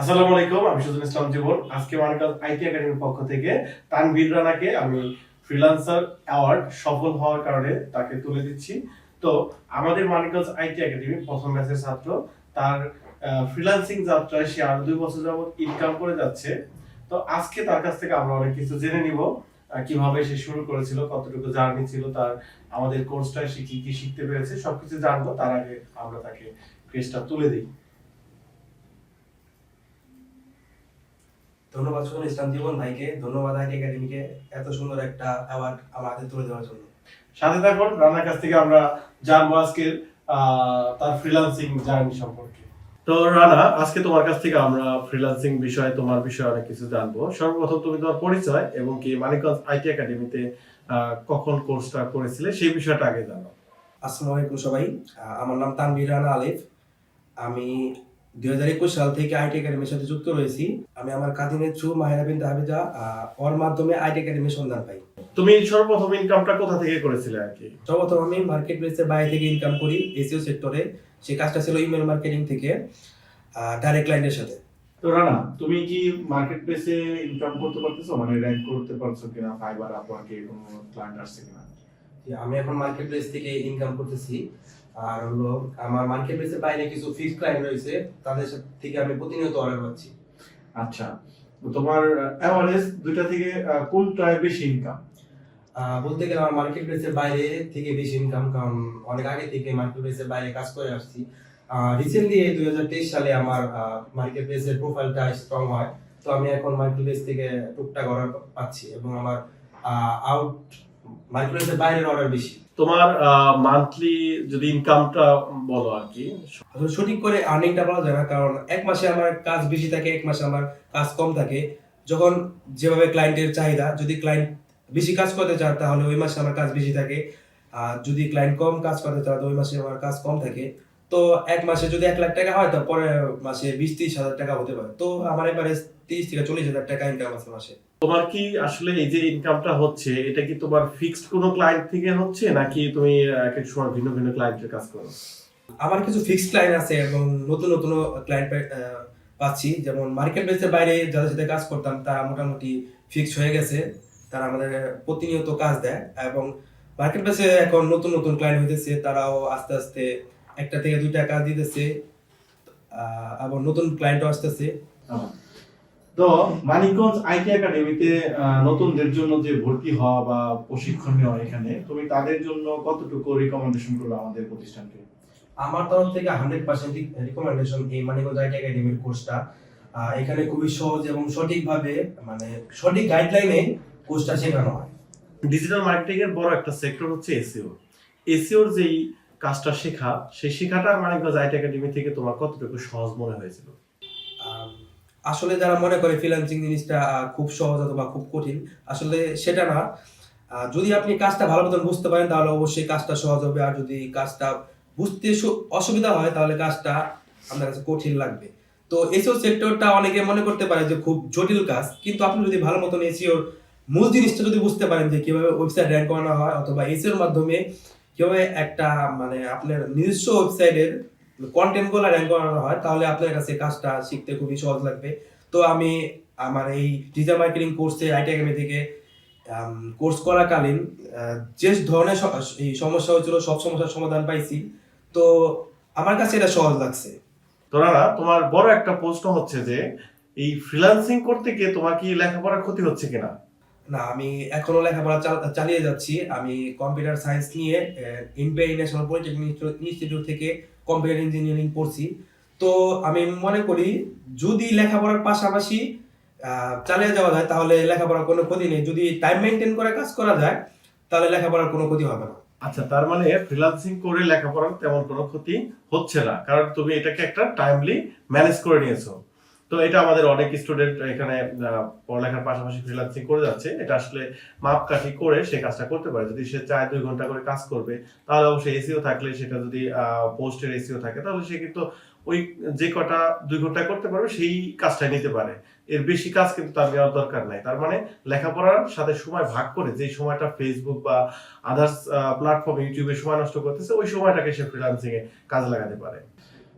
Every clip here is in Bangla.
আসসালামু আলাইকুম, আমি সুজন ইসলাম জীবন আজকে মানিকাল আইটি একাডেমির পক্ষ থেকে তানভীর রানাকে আমি ফ্রিল্যান্সার অ্যাওয়ার্ড সফল হওয়ার কারণে তাকে তুলে দিচ্ছি। তো আমাদের মানিকালস আইটি একাডেমি প্রথম ব্যাচের ছাত্র। তার ফ্রিল্যান্সিং যাত্রায় সে আরও দুই বছর যাবত ইনকাম করে যাচ্ছে। তো আজকে তার কাছ থেকে আমরা অনেক কিছু জেনে নিব কীভাবে সে শুরু করেছিল, কতটুকু জার্নি ছিল, তার আমাদের কোর্সটায় সে কি কি শিখতে পেরেছে, সবকিছু জানব। তার আগে আমরা তাকে ক্রেজটা তুলে দিই। ধন্যবাদ সুজন ইসলাম জীবন ভাইকে ধন্যবাদ আইটি একাডেমিকে এত সুন্দর একটা অ্যাওয়ার্ড হাতে তুলে দেওয়ার জন্য। সাথে থাকুন রান্নার কাছ থেকে আমরা জানব আজকে আহ, তার ফ্রিল্যান্সিং জার্নি সম্পর্কে। তো রানা আজকে তোমার কাছ থেকে আমরা ফ্রিল্যান্সিং বিষয়ে তোমার বিষয়ে অনেক কিছু জানব। সর্বপ্রথম তুমি তোমার পরিচয় এবং কি মানিকগঞ্জ আইটি একাডেমিতে কখন কোর্সটা করেছিলে সেই বিষয়টা আগে জানো। আসসালামু আলাইকুম সবাই। আমার নাম তানভীর রানা আলিফ। আমি দুই হাজার একুশ সাল থেকে আইটি একাডেমির সাথে যুক্ত রয়েছি। আমি আমার কাজিনের থ্রু মাহিরা বিন হাফিজা ওর মাধ্যমে আইটি একাডেমির সন্ধান পাই। তুমি সর্বপ্রথম ইনকামটা কোথা থেকে করেছিলে আর কি? সর্বপ্রথম আমি মার্কেট প্লেসের বাইরে থেকে ইনকাম করি এসিও সেক্টরে সেই কাজটা ছিল ইমেল মার্কেটিং থেকে ডাইরেক্ট ক্লায়েন্টের সাথে। তো রানা তুমি কি মার্কেট প্লেসে ইনকাম করতে পারতেছো? মানে র্যাঙ্ক করতে পারছ কিনা? ফাইবার আপওয়ার্কে কোনো ক্লায়েন্ট আসছে কিনা? আমি এখন মার্কেট প্লেস থেকে ইনকাম করতেছি। আর হলো আমার মার্কেট প্লেসের বাইরে কিছু ফিক্সড ক্লায়েন্ট রয়েছে তাদের থেকে আমি প্রতিনিয়ত অর্ডার পাচ্ছি। আচ্ছা তোমার অ্যাভারেজ দুইটা থেকে কোনটায় বেশি ইনকাম বলতে গেলে আমার মার্কেট প্লেসের বাইরে থেকে বেশি ইনকাম কারণ অনেক আগে থেকে মার্কেট প্লেসের বাইরে কাজ করে আসছি। রিসেন্টলি এই দুই হাজার তেইশ সালে আমার মার্কেট প্লেসের প্রোফাইলটা স্ট্রং হয়। তো আমি এখন মার্কেট প্লেস থেকে টুকটাক অর্ডার পাচ্ছি এবং আমার আউট মার্কেট প্লেসের বাইরের অর্ডার বেশি। তোমার মান্থলি যদি ইনকামটা বলো আর কি। সঠিক করে আর্নিংটা বলা যায় না কারণ এক মাসে আমার কাজ বেশি থাকে এক মাসে আমার কাজ কম থাকে। যখন যেভাবে ক্লায়েন্টের চাহিদা যদি ক্লায়েন্ট বেশি কাজ করতে চান তাহলে ওই মাসে আমার কাজ বেশি থাকে। আর যদি ক্লায়েন্ট কম কাজ করতে চান তো ওই মাসে আমার কাজ কম থাকে। তো এক মাসে যদি এক লাখ টাকা হয় তো পরের মাসে বিশ তিরিশ হাজার টাকা হতে পারে। তো আমার এবারে তিরিশ থেকে চল্লিশ হাজার টাকা ইনকাম আছে মাসে। তোমার কি আসলে এই যে ইনকামটা হচ্ছে এটা কি তোমার ফিক্সড কোনো ক্লায়েন্ট থেকে হচ্ছে নাকি তুমি এক এক সময় ভিন্ন ভিন্ন ক্লায়েন্টের কাজ করো? আমার কিছু ফিক্সড ক্লায়েন্ট আছে এবং নতুন নতুন ক্লায়েন্ট পাচ্ছি। যেমন মার্কেট বেসের বাইরে যাদের সাথে কাজ করতাম তারা মোটামুটি ফিক্সড হয়ে গেছে। তারা আমাদের প্রতিনিয়ত কাজ দেয় এবং মার্কেট বেসে এখন নতুন নতুন ক্লায়েন্ট হইতেছে তারাও আস্তে আস্তে একটা থেকে দুইটা কাজ দিতেছে আহ, এবং নতুন ক্লায়েন্টও আসতেছে। তো মানিকগঞ্জ আইটি একাডেমিতে নতুনদের জন্য যে ভর্তি হওয়া বা প্রশিক্ষণ নেওয়া এখানে তুমি তাদের জন্য কতটুকু রিকমেন্ডেশন করবে আমাদের প্রতিষ্ঠানকে? আমার তরফ থেকে হান্ড্রেড পার্সেন্ট রিকমেন্ডেশন এই মানিগঞ্জ আইটি একাডেমির কোর্সটা। আহ, এখানে খুবই সহজ এবং সঠিকভাবে মানে সঠিক গাইডলাইনে কোর্সটা শেখানো হয়। ডিজিটাল মার্কেটিং এর বড় একটা সেক্টর হচ্ছে এসইও এসইওর যেই কাজটা শেখা, সেই শেখাটা মানিকগঞ্জ আইটি একাডেমি থেকে তোমার কতটুকু সহজ মনে হয়েছিল? আসলে যারা মনে করে ফ্রিল্যান্সিং জিনিসটা খুব সহজ অথবা খুব কঠিন, আসলে সেটা না। যদি আপনি কাজটা ভালো মতন বুঝতে পারেন, তাহলে অবশ্যই কাজটা সহজ হবে। আর যদি কাজটা বুঝতে অসুবিধা হয়, তাহলে কাজটা আপনার কাছে কঠিন লাগবে। তো এসিও সেক্টরটা অনেকে মনে করতে পারে যে খুব জটিল কাজ, কিন্তু আপনি যদি ভালো মতন এসিওর মূল জিনিসটা যদি বুঝতে পারেন যে কীভাবে ওয়েবসাইট র্যাঙ্ক করানো হয় অথবা এসিওর মাধ্যমে কীভাবে একটা মানে আপনার নিজস্ব ওয়েবসাইটের কন্টেন্টগুলো র্যাঙ্ক করানো হয়, তাহলে আপনার কাছে কাজটা শিখতে খুবই সহজ লাগবে। তো আমি আমার এই ডিজিটাল মার্কেটিং কোর্সে আইটি একাডেমি থেকে কোর্স করাকালীন যে ধরনের এই সমস্যা হয়েছিল, সব সমস্যার সমাধান পাইছি। তো আমার কাছে এটা সহজ লাগছে। তো রানা তোমার বড় একটা প্রশ্ন হচ্ছে যে, এই ফ্রিল্যান্সিং করতে গিয়ে তোমার কি লেখাপড়ার ক্ষতি হচ্ছে কিনা? না, আমি এখনও লেখাপড়া চালিয়ে যাচ্ছি। আমি কম্পিউটার সায়েন্স নিয়ে ইন্ডিয়া ন্যাশনাল পলিটেকনিক ইনস্টিটিউট থেকে কম্পিউটার ইঞ্জিনিয়ারিং পড়ছি। তো আমি মনে করি, যদি লেখাপড়ার পাশাপাশি চালিয়ে যাওয়া যায়, তাহলে লেখাপড়ার কোনো ক্ষতি নেই। যদি টাইম মেনটেন করে কাজ করা যায়, তাহলে লেখাপড়ার কোনো ক্ষতি হবে না। আচ্ছা তার মানে ফ্রিল্যান্সিং করে লেখাপড়ার তেমন কোনো ক্ষতি হচ্ছে না। কারণ তুমি এটাকে একটা টাইমলি ম্যানেজ করে নিয়েছো। তো এটা আমাদের অনেক স্টুডেন্ট এখানে পড়ালেখার পাশাপাশি ফ্রিল্যান্সিং করে যাচ্ছে। এটা আসলে মাপকাঠি করে সে কাজটা করতে পারে। যদি সে চায় দুই ঘণ্টা করে কাজ করবে, তাহলে অবশ্যই এসিও থাকলে সেটা যদি পোস্টের এসিও থাকে, তাহলে সে কিন্তু ওই যে কটা দুই ঘণ্টা করতে পারবে, সেই কাজটা নিতে পারে। এর বেশি কাজ কিন্তু তার নেওয়ার দরকার নাই। তার মানে লেখাপড়ার সাথে সময় ভাগ করে যে সময়টা ফেসবুক বা আদার্স প্ল্যাটফর্ম ইউটিউবে সময় নষ্ট করতেছে, ওই সময়টাকে সে ফ্রিল্যান্সিং এ কাজে লাগাতে পারে।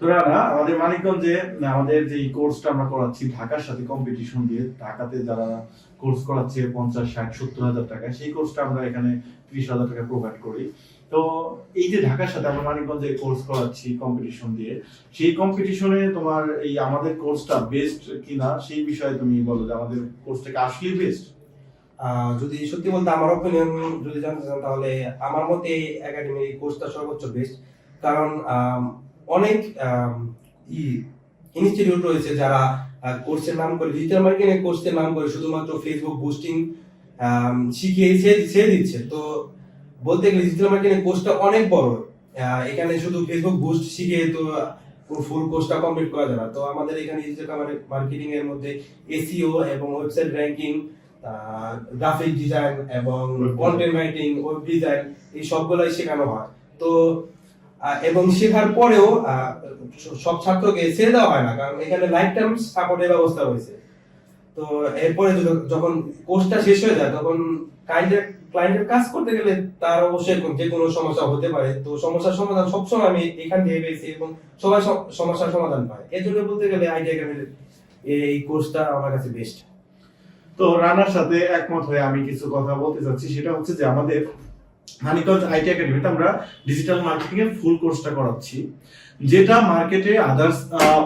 তো রানা আমাদের মানিকগঞ্জে আমাদের যে কোর্সটা আমরা করাচ্ছি, ঢাকার সাথে কম্পিটিশন দিয়ে, ঢাকাতে যারা কোর্স করাচ্ছে পঞ্চাশ, ষাট, সত্তর হাজার টাকা, সেই কোর্সটা আমরা এখানে ত্রিশ হাজার টাকা প্রোভাইড করি। তো এই যে ঢাকার সাথে আমরা মানিকগঞ্জে কোর্স করাচ্ছি কম্পিটিশন দিয়ে, সেই কম্পিটিশনে তোমার এই আমাদের কোর্সটা বেস্ট কিনা, সেই বিষয়ে তুমি বলো যে আমাদের কোর্সটাকে আসলেই বেস্ট যদি সত্যি বলতে আমার ওপিনিয়ন যদি জানতে চান, তাহলে আমার মতে একাডেমি কোর্সটা সর্বোচ্চ বেস্ট কারণ অনেক ই ইনস্টিটিউট রয়েছে যারা কোর্সের নাম করে ডিজিটাল মার্কেটিং কোর্সের নাম করে শুধুমাত্র ফেসবুক বুস্টিং শিখিয়ে ছেড়ে দিচ্ছে। তো বলতে গেলে ডিজিটাল মার্কেটিং কোর্সটা অনেক বড়। এখানে শুধু ফেসবুক বুস্ট শিখে তো ফুল কোর্সটা কমপ্লিট করা যাবে না। তো আমাদের এখানে ডিজিটাল মার্কেটিং এর মধ্যে এসইও এবং ওয়েবসাইট র্যাঙ্কিং গ্রাফিক ডিজাইন এবং কন্টেন্ট রাইটিং ওয়েব ডিজাইন এই সবগুলাই শেখানো হয়। তো এবং শেখার পরেও সব ছাত্রকে ছেড়ে দেওয়া হয় না, কারণ এখানে লাইফ টাইম সাপোর্টের ব্যবস্থা রয়েছে। তো এরপরে যখন কোর্সটা শেষ হয়ে যায়, তখন ক্লায়েন্টের ক্লায়েন্টের কাজ করতে গেলে তার অবশ্যই যে কোনো সমস্যা হতে পারে। তো সমস্যার সমাধান সবসময় আমি এখান থেকে পেয়েছি এবং সবাই সম- সমস্যার সমাধান পায়। এর জন্য বলতে গেলে আইডিয়া একাডেমির এই কোর্সটা আমার কাছে বেস্ট তো রানার সাথে একমত হয়ে আমি কিছু কথা বলতে চাচ্ছি, সেটা হচ্ছে যে আমাদের মানিকগঞ্জ আইটি একাডেমিতে আমরা ডিজিটাল মার্কেটিং এর ফুল কোর্সটা করাচ্ছি, যেটা মার্কেটে আদার্স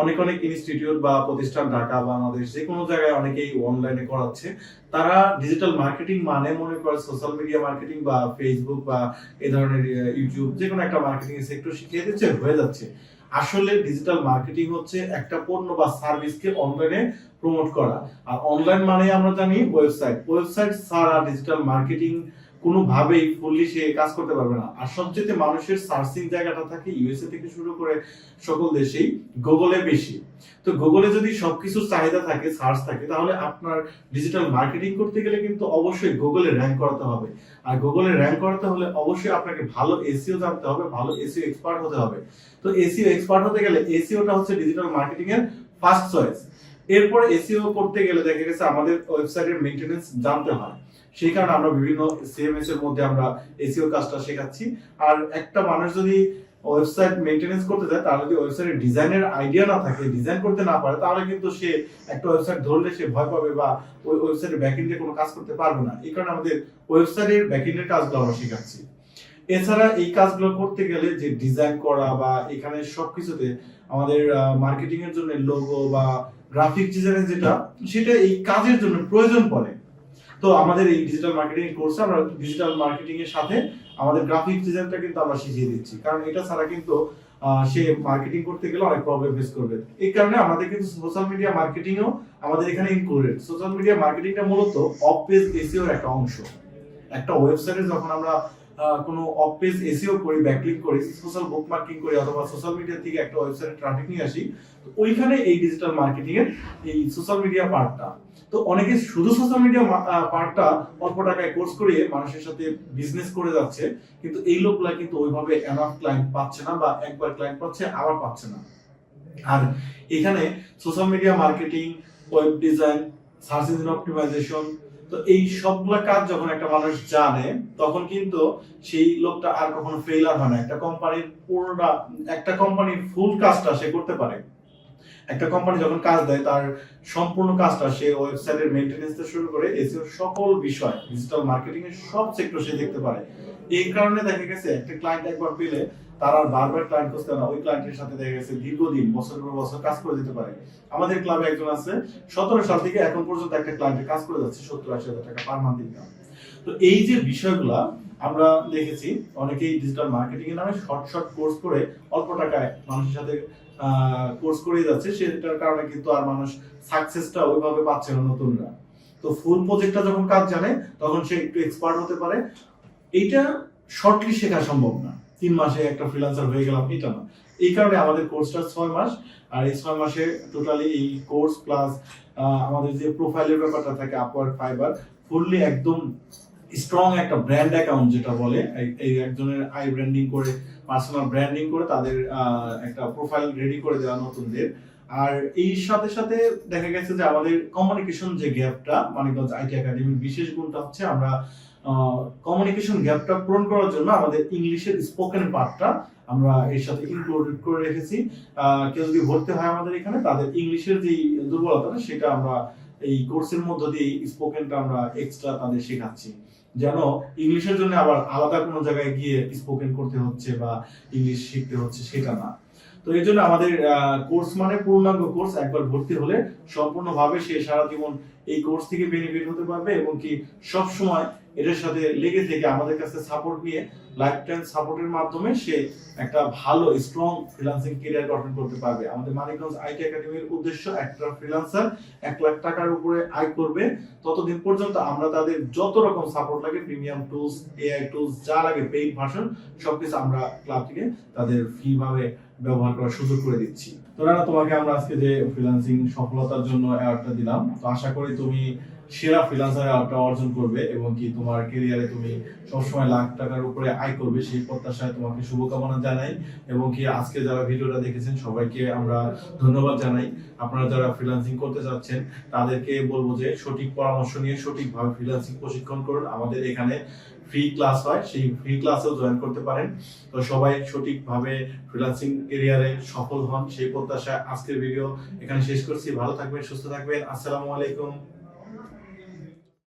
অনেক অনেক ইনস্টিটিউট বা প্রতিষ্ঠান ঢাকা বাংলাদেশ যে কোনো জায়গায় অনেকেই অনলাইনে করাচ্ছে। তারা ডিজিটাল মার্কেটিং মানে মনে করে সোশ্যাল মিডিয়া মার্কেটিং বা ফেসবুক বা এই ধরনের ইউটিউব যে কোনো একটা মার্কেটিং সেক্টর শিখিয়ে দিচ্ছে হয়ে যাচ্ছে। আসলে ডিজিটাল মার্কেটিং হচ্ছে একটা পণ্য বা সার্ভিসকে অনলাইনে প্রমোট করা। আর অনলাইন মানে আমরা জানি ওয়েবসাইট ওয়েবসাইট ছাড়া ডিজিটাল মার্কেটিং কোনোভাবেই ফুললি সে কাজ করতে পারবে না। আর সবচেয়ে মানুষের সার্চিং জায়গাটা থাকে ইউএসএ থেকে শুরু করে সকল দেশেই গুগলে বেশি। তো গুগলে যদি সবকিছু চাহিদা থাকে সার্চ থাকে, তাহলে আপনার ডিজিটাল মার্কেটিং করতে গেলে কিন্তু অবশ্যই গুগলে র্যাঙ্ক করাতে হবে। আর গুগলে র্যাঙ্ক করাতে হলে অবশ্যই আপনাকে ভালো এসিও জানতে হবে, ভালো এসিও এক্সপার্ট হতে হবে। তো এসিও এক্সপার্ট হতে গেলে এসিওটা হচ্ছে ডিজিটাল মার্কেটিং এর ফার্স্ট চয়েস এরপরে এসিও করতে গেলে দেখা গেছে আমাদের ওয়েবসাইটের মেইনটেনেন্স জানতে হয়। সেই কারণে আমরা বিভিন্ন সিএমএস এর মধ্যে আমরা এসিও কাজটা শেখাচ্ছি। আর একটা মানুষ যদি ওয়েবসাইট মেইনটেনেন্স করতে চায়, তাহলে যদি ওয়েবসাইটের ডিজাইনের আইডিয়া না থাকে ডিজাইন করতে না পারে, তাহলে কিন্তু সে একটা ওয়েবসাইট ধরলে সে ভয় পাবে বা ওই ওয়েবসাইটের ব্যাকএন্ডে কোনো কাজ করতে পারবে না। এই কারণে আমাদের ওয়েবসাইটের ব্যাকএন্ডের কাজগুলো আমরা শেখাচ্ছি। এছাড়া এই কাজগুলো করতে গেলে যে ডিজাইন করা বা এখানে সবকিছুতে আমাদের মার্কেটিং এর জন্য লোগো বা গ্রাফিক ডিজাইনের যেটা, সেটা এই কাজের জন্য প্রয়োজন পড়ে। তো আমাদের এই ডিজিটাল মার্কেটিং কোর্সে আমরা ডিজিটাল মার্কেটিং এর সাথে আমাদের গ্রাফিক ডিজাইনটা কিন্তু আমরা শিখিয়ে দিচ্ছি। কারণ এটা ছাড়া কিন্তু সে মার্কেটিং করতে গেলে অনেক প্রবলেম ফেস করবে। এই কারণে আমাদের কিন্তু সোশ্যাল মিডিয়া মার্কেটিংও আমাদের এখানে ইনক্লুডেড সোশ্যাল মিডিয়া মার্কেটিংটা মূলত অফ পেজ এসিওর একটা অংশ। একটা ওয়েবসাইটে যখন আমরা কোনো অফ পেজ এসিও করি ব্যাকলিং করি সোশ্যাল বুক মার্কিং করি, অথবা সোশ্যাল মিডিয়া থেকে একটা ওয়েবসাইটে ট্রাফিক নিয়ে আসি, তো ওইখানে এই ডিজিটাল মার্কেটিং এর এই সোশ্যাল মিডিয়া পার্টটা তো অনেকে শুধু সোশ্যাল মিডিয়া পার্টটা অল্প টাকায় কোর্স করিয়ে মানুষের সাথে বিজনেস করে যাচ্ছে, কিন্তু এই লোকগুলা কিন্তু ওইভাবে এনাফ ক্লায়েন্ট পাচ্ছে না বা একবার ক্লায়েন্ট পাচ্ছে, আবার পাচ্ছে না। আর এখানে social media marketing web design search engine optimization তো এই সবগুলা কাজ যখন একটা মানুষ জানে, তখন কিন্তু সেই লোকটা আর কখনো ফেইলার হয় না। একটা কোম্পানির পুরোটা, একটা কোম্পানির ফুল কাজটা সে করতে পারে। একটা কোম্পানি যখন কাজ দেয়, তার সম্পূর্ণ কাজটা সে ওয়েবসাইটের মেইনটেনেন্স থেকে শুরু করে এসিও সকল বিষয় ডিজিটাল মার্কেটিং এর সব সেক্টর সে দেখতে পারে। এই কারণে দেখা গেছে, একটা ক্লায়েন্ট একবার পেলে তার আর বারবার ক্লায়েন্ট খুঁজতে না, ওই ক্লায়েন্টের সাথে দেখা গেছে দীর্ঘদিন, বছর পর বছর কাজ করে যেতে পারে। আমাদের ক্লাবে একজন আছে, সতেরো সাল থেকে এখন পর্যন্ত একটা ক্লায়েন্টের কাজ করে যাচ্ছে, সত্তর আশি হাজার টাকা পার মান্থ ইনকাম তো এই যে আমরা দেখেছি, অনেকেই ডিজিটাল মার্কেটিং এর নামে শর্ট শর্ট কোর্স করে অল্প টাকায় মানুষের সাথে কোর্স করে যাচ্ছে, সেটার কারণে কিন্তু আর মানুষ সাকসেসটা ওইভাবে পাচ্ছে না নতুনরা। তো ফুল প্রজেক্টটা যখন কাজ জানে, তখন সে একটু এক্সপার্ট হতে পারে। এইটা শর্টলি শেখা সম্ভব না। তিন মাসে একটা ফ্রিল্যান্সার হয়ে গেলাম, এটা না। এই কারণে আমাদের কোর্সটা ছয় মাস, আর এই ছয় মাসে টোটালি এই কোর্স প্লাস আমাদের যে প্রোফাইলের ব্যাপারটা থাকে আপওয়ার্ক ফাইবার ফুললি একদম স্ট্রং একটা ব্র্যান্ড অ্যাকাউন্ট যেটা বলে, এই- একজনের আই ব্র্যান্ডিং করে পার্সোনাল ব্র্যান্ডিং করে তাদের একটা প্রোফাইল রেডি করে দেওয়া নতুনদের। আর এই সাথে সাথে দেখা গেছে যে আমাদের কমিউনিকেশন যে গ্যাপটা মানিকগঞ্জ আইটি একাডেমির বিশেষ গুণটা হচ্ছে আমরা কমিউনিকেশন গ্যাপটা পূরণ করার জন্য আমাদের ইংলিশের স্পোকেন পার্টটা আমরা এর সাথে ইনক্লুডেড করে রেখেছি। কেউ যদি ভর্তি হয় আমাদের এখানে, তাদের ইংলিশের যে দুর্বলতাটা সেটা আমরা এই কোর্সের মধ্য দিয়ে স্পোকেনটা আমরা এক্সট্রা তাদের শেখাচ্ছি। যেন ইংলিশের জন্য আবার আলাদা কোনো জায়গায় গিয়ে স্পোকেন করতে হচ্ছে বা ইংলিশ শিখতে হচ্ছে, সেটা না। তো এই জন্য আমাদের কোর্স মানে পূর্ণাঙ্গ কোর্স একবার ভর্তি হলে সম্পূর্ণভাবে সে সারা জীবন এই কোর্স থেকে বেনিফিট হতে পারবে এবং কি সব সময় এটার সাথে লেগে থেকে আমাদের কাছে সাপোর্ট নিয়ে লাইফ টাইম সাপোর্টের মাধ্যমে সে একটা ভালো স্ট্রং ফ্রিল্যান্সিং কেরিয়ার গঠন করতে পারবে। আমাদের মানিকগঞ্জ আইটি একাডেমির উদ্দেশ্য একটা ফ্রিল্যান্সার এক লাখ টাকার উপরে আয় করবে। ততদিন পর্যন্ত আমরা তাদের যত রকম সাপোর্ট লাগে প্রিমিয়াম টুলস এআই টুলস যা লাগে পেইড ভার্সন সবকিছু আমরা ক্লাব থেকে তাদের ফ্রি ভাবে ব্যবহার করার সুযোগ করে দিচ্ছি। তো রানা, তোমাকে আমরা আজকে যে ফ্রিল্যান্সিং সফলতার জন্য অ্যাওয়ার্ডটা দিলাম, তো আশা করি তুমি সেরা ফ্রিল্যান্সার অ্যাওয়ার্ডটা অর্জন করবে এবং কি তোমার কেরিয়ারে তুমি সবসময় লাখ টাকার উপরে আয় করবে সেই প্রত্যাশায় তোমাকে শুভকামনা জানাই এবং কি আজকে যারা ভিডিওটা দেখেছেন, সবাইকে আমরা ধন্যবাদ জানাই। আপনারা যারা ফ্রিল্যান্সিং করতে চাচ্ছেন, তাদেরকে বলব যে সঠিক পরামর্শ নিয়ে সঠিকভাবে ফ্রিল্যান্সিং প্রশিক্ষণ করুন। আমাদের এখানে ফ্রি ক্লাস হয়, সেই ফ্রি ক্লাসেও জয়েন করতে পারেন। তো সবাই সঠিকভাবে ফ্রিল্যান্সিং এরিয়ারে সফল হন, সেই প্রত্যাশায় আজকের ভিডিও এখানে শেষ করছি। ভালো থাকবেন, সুস্থ থাকবেন। আসসালামু আলাইকুম।